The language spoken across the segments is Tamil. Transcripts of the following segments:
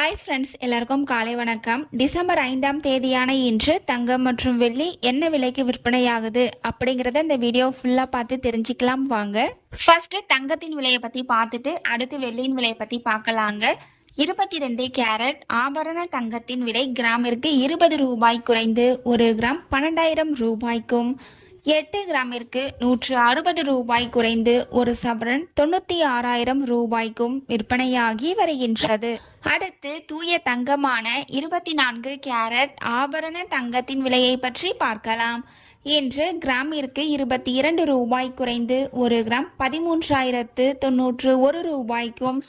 ஹாய் ஃப்ரெண்ட்ஸ் எல்லாருக்கும் காலை வணக்கம். டிசம்பர் ஐந்தாம் தேதியான இன்று தங்கம் மற்றும் வெள்ளி என்ன விலைக்கு விற்பனையாகுது அப்படிங்கிறத இந்த வீடியோ ஃபுல்லாக பார்த்து தெரிஞ்சுக்கலாம் வாங்க. ஃபர்ஸ்ட் தங்கத்தின் விலையை பற்றி பார்த்துட்டு அடுத்து வெள்ளியின் விலையை பற்றி பார்க்கலாங்க. இருபத்தி ரெண்டு கேரட் ஆபரண தங்கத்தின் விலை கிராமிற்கு இருபது ரூபாய் குறைந்து ஒரு கிராம் பன்னெண்டாயிரம் ரூபாய்க்கும் எட்டு கிராமிற்கு நூற்று அறுபது ரூபாய் குறைந்து ஒரு சவரன் தொண்ணூத்தி ஆறாயிரம் ரூபாய்க்கும் விற்பனையாகி வருகின்றது. அடுத்து தூய தங்கமான இருபத்தி நான்கு கேரட் ஆபரண தங்கத்தின் விலையை பற்றி பார்க்கலாம். இன்று கிராமிற்கு இருபத்தி இரண்டு ரூபாய் குறைந்து ஒரு கிராம் பதிமூன்றாயிரத்து தொன்னூற்று ஒரு ரூபாய்க்கும்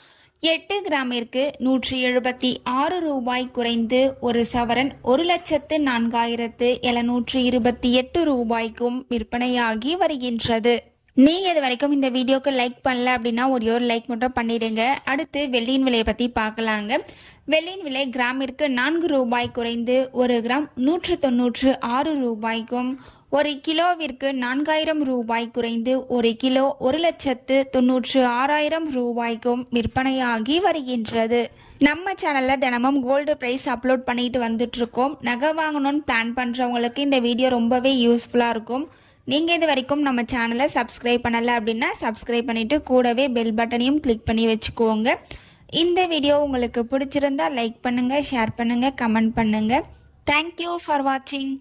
எட்டு கிராமிற்கு நூற்றி எழுபத்தி ஆறு ரூபாய் குறைந்து ஒரு சவரன் ஒரு லட்சத்து நான்காயிரத்து எழுநூற்று இருபத்தி எட்டு ரூபாய்க்கும் விற்பனையாகி வருகின்றது. நீங்க இது வரைக்கும் இந்த வீடியோக்கு லைக் பண்ணல அப்படின்னா ஒரே ஒரு லைக் மட்டும் பண்ணிடுங்க. அடுத்து வெள்ளியின் விலையை பத்தி பார்க்கலாங்க. வெள்ளியின் விலை கிராமிற்கு நான்கு ரூபாய் குறைந்து ஒரு கிராம் நூற்று தொன்னூற்று ஆறு ரூபாய்க்கும் ஒரு கிலோவிற்கு நான்காயிரம் ரூபாய் குறைந்து ஒரு கிலோ ஒரு லட்சத்து தொன்னூற்று ஆறாயிரம் ரூபாய்க்கும் விற்பனையாகி வருகின்றது. நம்ம சேனலில் தினமும் கோல்டு ப்ரைஸ் அப்லோட் பண்ணிட்டு வந்துட்ருக்கோம் நகை வாங்கணும்னு பிளான் பண்ணுறவங்களுக்கு இந்த வீடியோ ரொம்பவே யூஸ்ஃபுல்லாக இருக்கும். நீங்கள் இது வரைக்கும் நம்ம சேனலை சப்ஸ்கிரைப் பண்ணலை அப்படின்னா சப்ஸ்கிரைப் பண்ணிவிட்டு கூடவே பெல் பட்டனையும் கிளிக் பண்ணி வச்சுக்கோங்க. இந்த வீடியோ உங்களுக்கு பிடிச்சிருந்தா லைக் பண்ணுங்கள் ஷேர் பண்ணுங்கள் கமெண்ட் பண்ணுங்கள் தேங்க்யூ ஃபார் வாட்சிங்